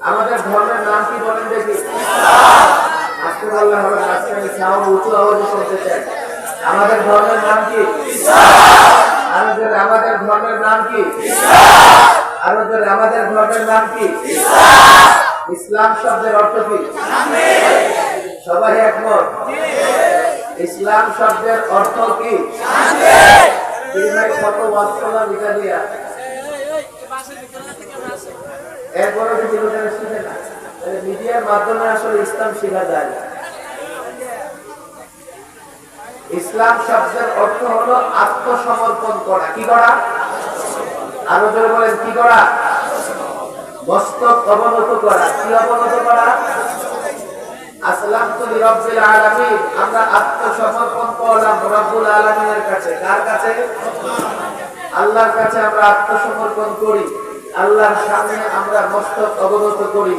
আমাদের ধর্মের নাম কি বলেন দেখি? আজকে বললে হবে আজকে আমি সাউন্ড উঁচু আওয়াজে শুনতে চাই। আমাদের ধর্মের নাম কি? আমাদের আমাদের ধর্মের নাম কি? আমাদের আমাদের ধর্মের নাম কি? ইসলাম শব্দের অর্থ কি? সবাই একমত? ইসলাম শব্দের অর্থ কি? কত করলাম এটা দিয়া এরপরে যদি লোকেরা শিখে না। মিডিয়ার মাধ্যমে আসলে ইসলাম শেখা যায়। না। ইসলাম শব্দের অর্থ হলো আত্মসমর্পণ করা। কি করা? আরও জোরে বলেন, কি করা? মস্তক অবনত করা। কি অবনত করা? আসলাম তুলি রব্বিল আলামিন। আমরা আত্মসমর্পণ করলাম রব্বুল আলামিনের কাছে। কার কাছে? আল্লাহর কাছে আমরা আত্মসমর্পণ করি। আল্লাহর সামনে আমরা মস্তক অবগত করি।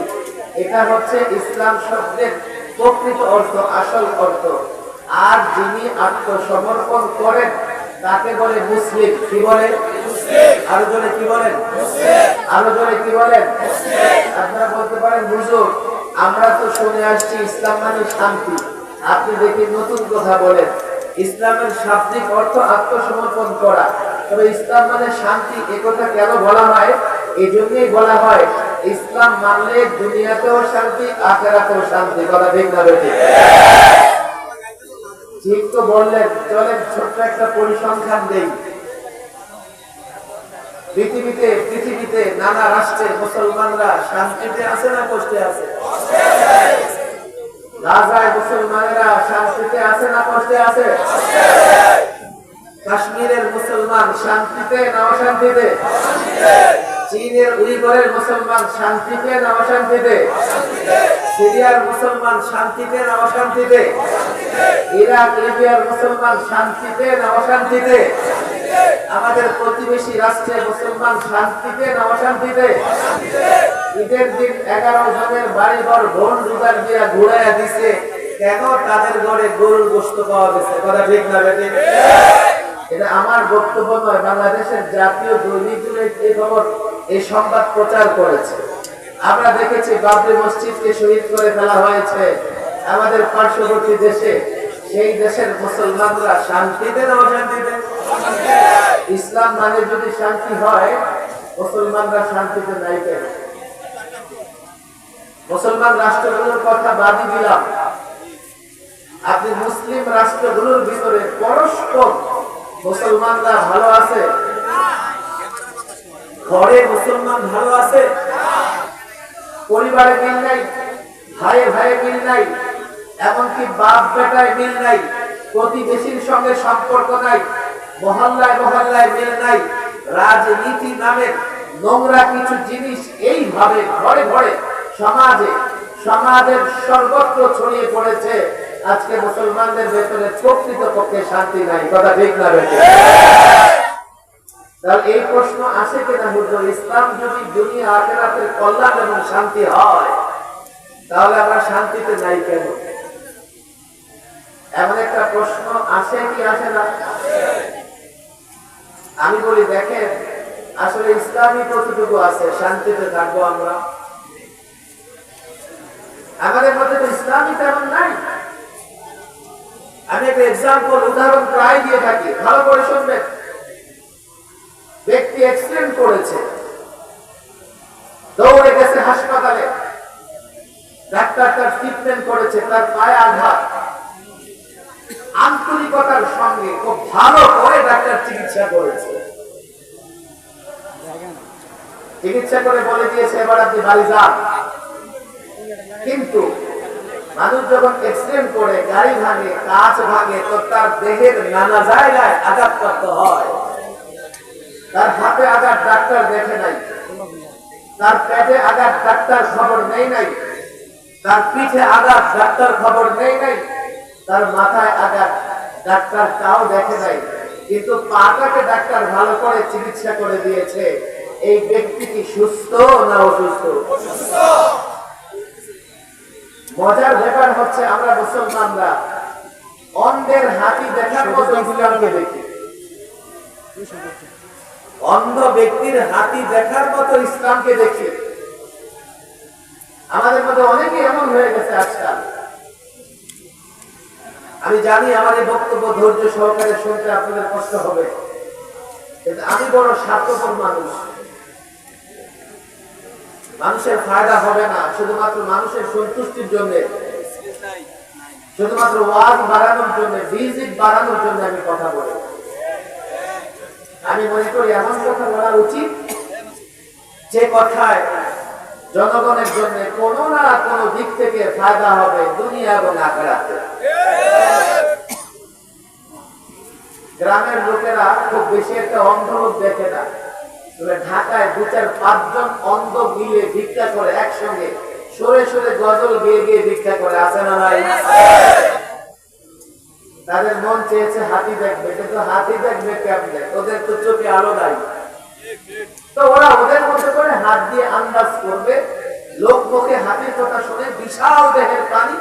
এটা হচ্ছে ইসলাম শব্দের প্রকৃত অর্থ আসল অর্থ। আর যিনি আত্মসমর্পণ করেন তাকে বলে মুসলিম। কি বলে? আরও জোরে কি বলেন? আরও জোরে কি বলেন? আপনারা বলতে পারেন হুজুর আমরা তো শুনে আসছি ইসলাম মানে শান্তি। আপনি দেখি নতুন কথা বলেন। ইসলামের শাব্দিক অর্থ আত্মসমর্পণ করা। তবে ইসলাম মানে শান্তি এ কথা কেন বলা হয়? এই জন্যই বলা হয়, ইসলাম মানলে দুনিয়াতেও শান্তি, আখেরাতেও শান্তি। কথা ঠিক না? ঠিক তো বললেন, চলেন, ছোট্ট একটা পরিসংখ্যান দেই। পৃথিবীতে পৃথিবীতে নানা রাষ্ট্রে মুসলমানরা শান্তিতে আছে না কষ্টে আছে? গাজায় মুসলমানেরা শান্তিতে আছে না কষ্টে আছে? কাশ্মীরের মুসলমান শান্তিতে না অশান্তিতে? চীনের উইগরের মুসলমান শান্তিতে না অশান্তিতে সিরিয়ার মুসলমান শান্তিতে না অশান্তিতে ইরাক, লিবিয়ার মুসলমান শান্তিতে না অশান্তিতে আমাদের প্রতিবেশী রাষ্ট্রে মুসলমান শান্তিতে না অশান্তিতে ঈদের দিন এগারো জনের বাড়ি ঘর ঢোল রুদার দিয়া ঘুরাইয়া দিছে। কেন তাদের ঘরে গরুর গোস্ত পাওয়া গেছে? কথা ঠিক না বেটে এটা আমার বক্তব্য নয়, বাংলাদেশের জাতীয় দৈনিকগুলো এই খবর এই সংবাদ প্রচার করেছে। আমরা দেখেছি বাবরি মসজিদকে শহীদ করে ফেলা হয়েছে। আমাদের পার্শ্ববর্তী দেশে, সেই দেশের মুসলমানরা শান্তিতে না অশান্তিতে ইসলাম মানে যদি শান্তি হয়, মুসলমানরা শান্তিতে নাই কেন? মুসলমান রাষ্ট্রগুলোর কথা বাদই দিলাম। আপনি মুসলিম রাষ্ট্রগুলোর ভিতরে পরস্পর মুসলমানরা ভালো আছে? ঘরে মুসলমান ভালো আছে? পরিবারে মিল নাই, ভাইয়ে ভাইয়ে মিল নাই, এমনকি বাপ বেটায় মিল নাই, প্রতিবেশীর সঙ্গে সম্পর্ক নাই, মহল্লায় মহল্লায় মিল নাই, রাজনীতি নামে নোংরা কিছু জিনিস এইভাবে ঘরে ঘরে সমাজে, সমাজের সর্বত্র ছড়িয়ে পড়েছে। আজকে মুসলমানদের ভেতরে প্রকৃত পক্ষে শান্তি নাই। কথা ঠিক না এই প্রশ্ন আসে কিনা হুজুর? ইসলাম যদি দুনিয়া, আখেরাতের কল্যাণ এবং শান্তি হয়, তাহলে আমরা শান্তিতে নাই কেন? এমন একটা প্রশ্ন আসে কি আসে না? আমি বলি, দেখেন, আসলে ইসলামী কতটুকু আছে? শান্তিতে থাকব আমরা? আমাদের মধ্যে তো ইসলামই তেমন নাই। আমি একটা এক্সাম্পল উদাহরণ প্রায় দিয়ে থাকি। ভালো করে শুনবেন। ব্যক্তি অ্যাক্সিডেন্ট করেছে। দৌড়ে গেছে হাসপাতালে। ডাক্তার তার ট্রিটমেন্ট করেছে, তার পায়ে আঘাত। আন্তরিকতার সঙ্গে খুব ভালো করে ডাক্তার চিকিৎসা করেছে। চিকিৎসা করে বলে দিয়েছে, এবার আপনি বাড়ি যান। কিন্তু মানুষ যখন অ্যাক্সিডেন্ট করে গাড়ি ভাঙে কাঁচ ভাঙে তো তার দেহের নানা জায়গায় আঘাতপ্রাপ্ত হয়। তার হাতে আঘাত ডাক্তার দেখে নাই। তার পেটে আঘাত ডাক্তার খবর নেই নাই। তার পিঠে আঘাত ডাক্তার খবর নেই নাই। তার মাথায় আঘাত ডাক্তার তাও দেখে নাই। কিন্তু পাটাকে ডাক্তার ভালো করে চিকিৎসা করে দিয়েছে। এই ব্যক্তি কি সুস্থ না অসুস্থ? মজার হচ্ছে আমরা মুসলমানরা অন্ধের হাতি দেখার মতো ইসলামকে দেখি। অন্ধ ব্যক্তির হাতি দেখার মতো ইসলামকে দেখি। আমাদের মধ্যে অনেকে এমন হয়ে গেছে আজকাল। আমি জানি আমার এই বক্তব্য ধৈর্য সহকারে শুনতে আপনাদের কষ্ট হবে। কিন্তু আমি বড় স্বার্থপর মানুষ। মানুষের ফায়দা হবে না শুধুমাত্র মানুষের সন্তুষ্টির জন্য। শুধুমাত্র ওয়াজ বাড়ানোর জন্য, ভিজিট বাড়ানোর জন্য আমি কথা বলি। আমি মনে করি এমন কথা বলা উচিত যে কথায় জনগণের জন্য না দিক থেকে ফায়দা হবে দুনিয়া এবং গ্রামের লোকেরা খুব বেশি একটা অন্ধ লোক দেখে না। তবে ঢাকায় দু চার পাঁচজন অন্ধ মিলে ভিক্ষা করে একসঙ্গে সরে সরে গজল গিয়ে গিয়ে ভিক্ষা করে আছে না ভাই তাদের মন চেয়েছে হাতি দেখবে কিন্তু হাতি দেখবে কেমনে? ওদের তো চোখে আলো নাই। তো ওরা ওদের মধ্যে করে হাত দিয়ে আন্দাজ করবে লোক মুখে হাতির কথা শুনে বিশাল দেহের প্রাণী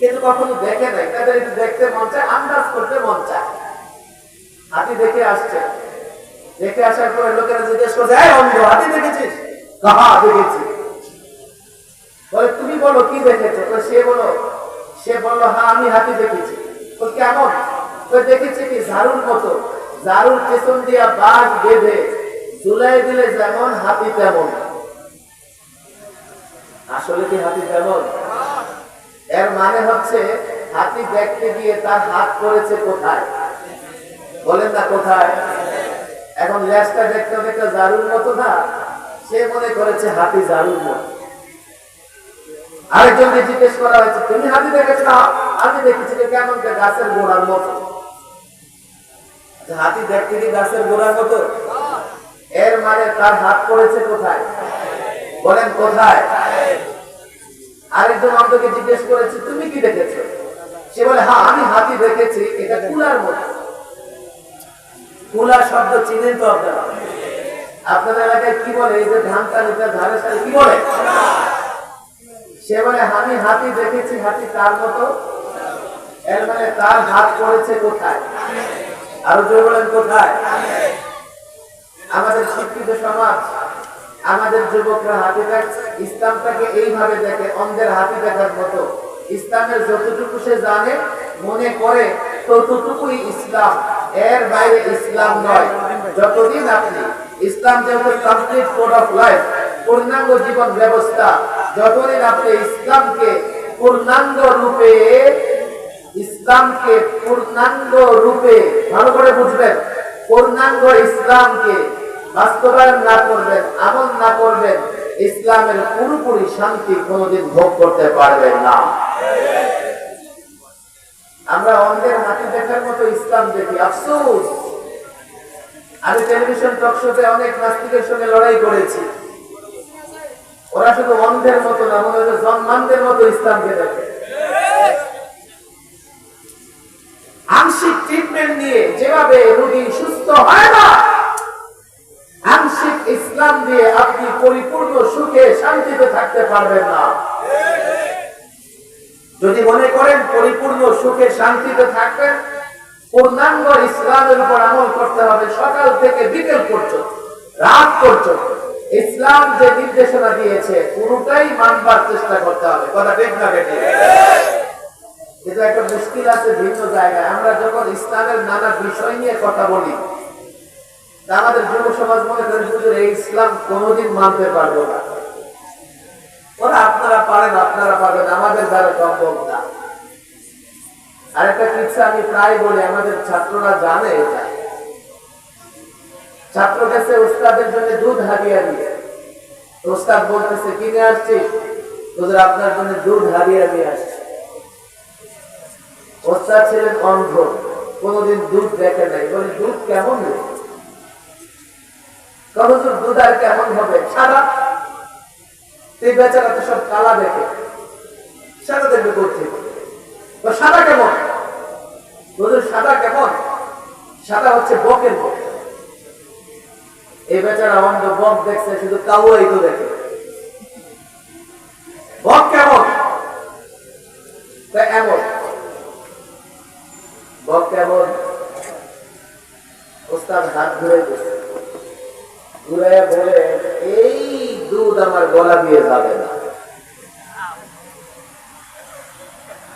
কিন্তু কখনো দেখে নাই। তাদের একটু দেখতে মন চায় আন্দাজ করতে মন চায়। হাতি দেখে আসছে। দেখে আসার পরে লোকেরা জিজ্ঞেস করছে অন্ধ হাতি দেখেছিস? কাহা দেখেছি। বলে তুমি বলো, কি দেখেছ? তো সে বলো, সে বলল হ্যাঁ আমি হাতি দেখেছি। তো কেমন? তো দেখেছি কি? ঝাড়ুর মতো। ঝাড়ুর পেছন দিয়া বাঘ বেঁধে ঝুলাই দিলে যেমন হাতি তেমন। আসলে কি হাতি তেমন? এর মানে হচ্ছে, হাতি দেখতে গিয়ে তার হাত পড়েছে কোথায়? বলেন না কোথায়? এখন ল্যাসটা দেখতে দেখতে জারুর মতো না, সে মনে করেছে হাতি জারুর মতো। আরেকজনকে জিজ্ঞেস করা হয়েছে তুমি হাতি দেখেছ? আমি দেখেছি যে কেমন গাছের গোড়ার মতো। আচ্ছা, হাতি দেখতে কি গাছের গোড়ার মতো? এর মানে তার হাত পড়েছে কোথায়? বলেন কোথায়? আরেকজন জিজ্ঞেস করেছে তুমি কি দেখেছ? সে বলে হ্যাঁ আমি হাতি দেখেছি এটা কুলার মতো। কুলা শব্দ চিনেন তো আপনারা? আপনাদের এলাকায় কি বলে? এই যে ধান ধারে কি বলে? সে বলে, আমি হাতি দেখেছি, হাতি তার মতো। এর মানে তার হাত পড়েছে কোথায়? আরও জোর বলেন, কোথায়? আমাদের শিক্ষিত সমাজ, আমাদের যুবকরা হাতি দেখ, ইসলামটাকে এইভাবে দেখে, অন্ধের হাতি দেখার মতো। ইসলামের যতটুকু সে জানে, মনে করে, ততটুকুই ইসলাম। এর বাইরে ইসলাম নয়। যতদিন আপনি, ইসলাম যেহেতু কমপ্লিট কোড অফ লাইফ পূর্ণাঙ্গ জীবন ব্যবস্থা যতদিন আপনি ইসলামকে পূর্ণাঙ্গ রূপে, ইসলামকে পূর্ণাঙ্গ রূপে ভালো করে বুঝবেন, পূর্ণাঙ্গ ইসলামকে বাস্তবায়ন না করবেন, আমল না করবেন, ইসলামের পুরোপুরি শান্তি কোনোদিন ভোগ করতে পারবেন না। আমরা অন্ধের হাতি দেখার মতো ইসলাম দেখি, আফসোস। আমি টেলিভিশন টক শোতে অনেক নাস্তিকের সঙ্গে লড়াই করেছি। ওরা শুধু অন্ধের মতো না, মনে হয় মতো ইসলামকে দেখে। আংশিক ট্রিটমেন্ট নিয়ে যেভাবে সুস্থ হয় না, আংশিক ইসলাম দিয়ে আপনি পরিপূর্ণ সুখে শান্তিতে থাকতে পারবেন না। যদি মনে করেন পরিপূর্ণ সুখে শান্তিতে থাকবেন, পূর্ণাঙ্গ ইসলামের উপর আমল করতে হবে সকাল থেকে বিকেল পর্যন্ত, রাত পর্যন্ত। ইসলাম যে নির্দেশনা দিয়েছে পুরোটাই মানবার চেষ্টা করতে হবে। কথা ঠিক না বেটি কিন্তু একটা মুশকিল আছে ভিন্ন জায়গায়। আমরা যখন ইসলামের নানা বিষয় নিয়ে কথা বলি আমাদের যুব সমাজ মনে করে হুজুর, এই ইসলাম কোনোদিন মানতে পারব না। ওরা আপনারা পারেন, আপনারা পারবেন, আমাদের দ্বারা সম্ভব না। আরেকটা কিচ্ছা আমি প্রায় বলি, আমাদের ছাত্ররা জানে এটা। ছাত্র কাছে উস্তাদের জন্য দুধ হারিয়ে দিয়ে। উস্তাদ বলতেছে কিনে আসছিস তোদের আপনার জন্য দুধ হারিয়ে দিয়ে আসছে। ওস্তাদ ছিলেন অন্ধ, কোনদিন দুধ দেখে নাই। বলে, দুধ কেমন দুধ আর কেমন হবে? সাদা। এই বেচারা তো সব কালা দেখে। সাদা দেখবে করছে সাদা কেমন? দুধের সাদা কেমন? সাদা হচ্ছে বকের বক বক দেখছে বক কেমন? বলে, এই দুধ আমার গলা দিয়ে যাবে না।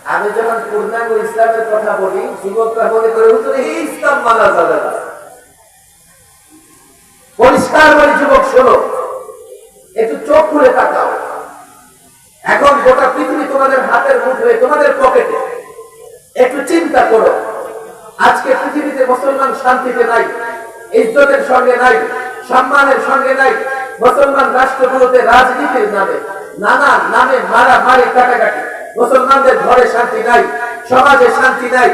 আমি যখন পূর্ণাঙ্গ ইসলামের কথা বলি, যুবকরা মনে করে ইসলাম মানা যাবে না। পরিষ্কার করে যুবক, শোনো। একটু চোখ খুলে তাকাও। এখন গোটা পৃথিবী তোমাদের হাতের মুঠোয়, তোমাদের পকেটে। একটু চিন্তা করো। আজকে পৃথিবীতে মুসলমান শান্তিতে নাই, ইজ্জতের সঙ্গে নাই, সম্মানের সঙ্গে নাই, মুসলমান রাষ্ট্রগুলোতে রাজনীতির নামে, নানা নামে মারা মারি কাটাকাটি। মুসলমানদের ঘরে শান্তি নাই, সমাজে শান্তি নাই।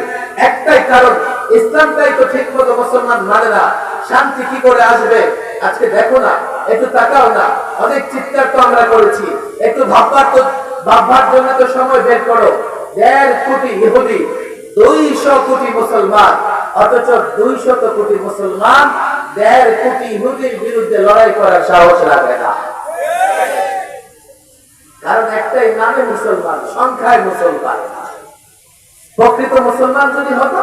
একটাই কারণ, ইসলামটাই তো ঠিক মতো মুসলমান মানে না। শান্তি কি করে আসবে? আজকে দেখো না, একটু তাকাও না। অনেক চিৎকার তো আমরা করেছি। একটু ভাববার তো ভাববার জন্য তো সময় বের করো। দেড় কোটি ইহুদি, দুইশো কোটি মুসলমান, অথচ দুইশত কোটি মুসলমান দেড় কোটি ইহুদির বিরুদ্ধে লড়াই করার সাহস রাখে না। কারণ একটাই নামে মুসলমান, সংখ্যায় মুসলমান। প্রকৃত মুসলমান যদি হতো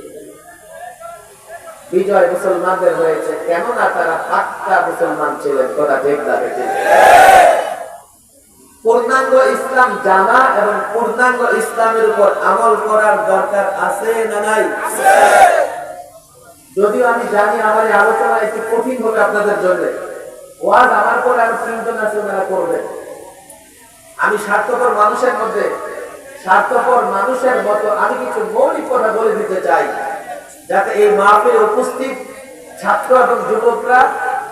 বিজয় মুসলমানদের হয়েছে, কেননা তারা পাক্কা মুসলমান ছিলেন, কথা ঠিক থাকে পূর্ণাঙ্গ ইসলাম জানা এবং পূর্ণাঙ্গ ইসলামের উপর আমল করার দরকার আছে না নাই? যদিও আমি জানি আমার এই আলোচনা একটু কঠিন হবে আপনাদের জন্য। ওয়াজ আমার পর আরও তিনজন আছে ওনারা করবেন আমি স্বার্থপর মানুষের মধ্যে, স্বার্থপর মানুষের মতো আমি কিছু মৌলিক কথা বলে দিতে চাই। যাতে এই মাহফিল উপস্থিত ছাত্র এবং যুবকরা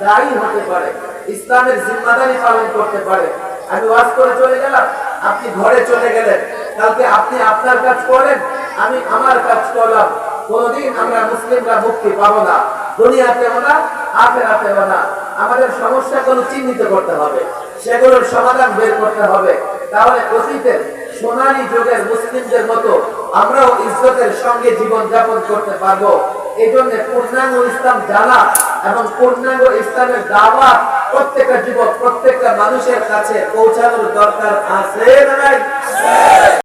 দায়ী হতে পারে, ইসলামের জিম্মাদারি পালন করতে পারে। আমি ওয়াজ করে চলে গেলাম, আপনি ঘরে চলে গেলেন, কালকে আপনি আপনার কাজ করেন আমি আমার কাজ করলাম। কোনদিন আমরা মুসলিমরা মুক্তি পাবো না দুনিয়াতেও না আখেরাতেও না। আমাদের সমস্যাগুলো চিহ্নিত করতে হবে, সেগুলোর সমাধান বের করতে হবে। তাহলে অতীতের সোনালী যুগের মুসলিমদের মতো আমরাও ইজ্জতের সঙ্গে জীবন যাপন করতে পারব। এই জন্য পূর্ণাঙ্গ ইসলাম জানা এবং পূর্ণাঙ্গ ইসলামের দাওয়া প্রত্যেকটা যুবক, প্রত্যেকটা মানুষের কাছে পৌঁছানোর দরকার আছে